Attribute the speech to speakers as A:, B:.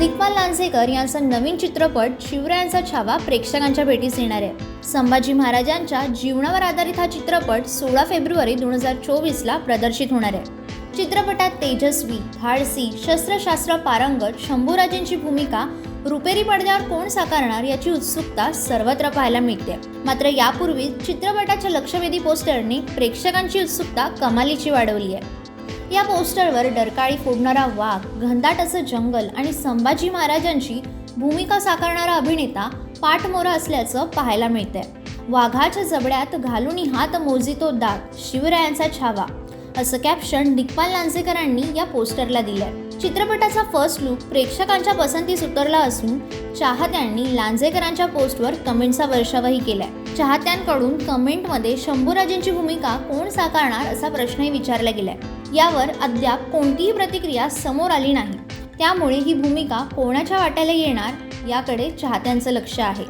A: दिग्पाल लांजेकर यांचा नवीन चित्रपट शिवरायांचा छावा प्रेक्षकांच्या भेटीस येणार आहे. संभाजी महाराजांच्या जीवनावर आधारित हा चित्रपट सोळा फेब्रुवारी दोन हजार चोवीसला प्रदर्शित होणार आहे. चित्रपटात तेजस्वी धाडसी शस्त्रशास्त्र पारंगत शंभूराजेंची भूमिका रुपेरी पडद्यावर कोण साकारणार याची उत्सुकता सर्वत्र पाहायला मिळते. मात्र यापूर्वी चित्रपटाच्या लक्षवेधी पोस्टरने प्रेक्षकांची उत्सुकता कमालीची वाढवली आहे. या पोस्टरवर डरकाळी फोडणारा वाघ घनदाट असं जंगल आणि संभाजी महाराजांची भूमिका साकारणारा अभिनेता पाठमोरा असल्याचं पाहायला मिळतंय. वाघाच्या जबड्यात घालून हात मोजितो दात शिवरायांचा छावा असं कॅप्शन दिग्पाल लांजेकरांनी या पोस्टरला दिलंय. चित्रपटाचा फर्स्ट लुक प्रेक्षकांच्या पसंतीस उतरला असून चाहत्यांनी लांजेकरांच्या पोस्टवर कमेंटचा वर्षावही केलाय. चाहत्यांकडून कमेंटमध्ये शंभूराजेंची भूमिका कोण साकारणार असा प्रश्नही विचारला गेलाय. यावर अद्याप कोणतीही प्रतिक्रिया समोर आली नाही. त्यामुळे ही भूमिका कोणाच्या वाट्याला येणार याकडे चाहत्यांचं लक्ष आहे.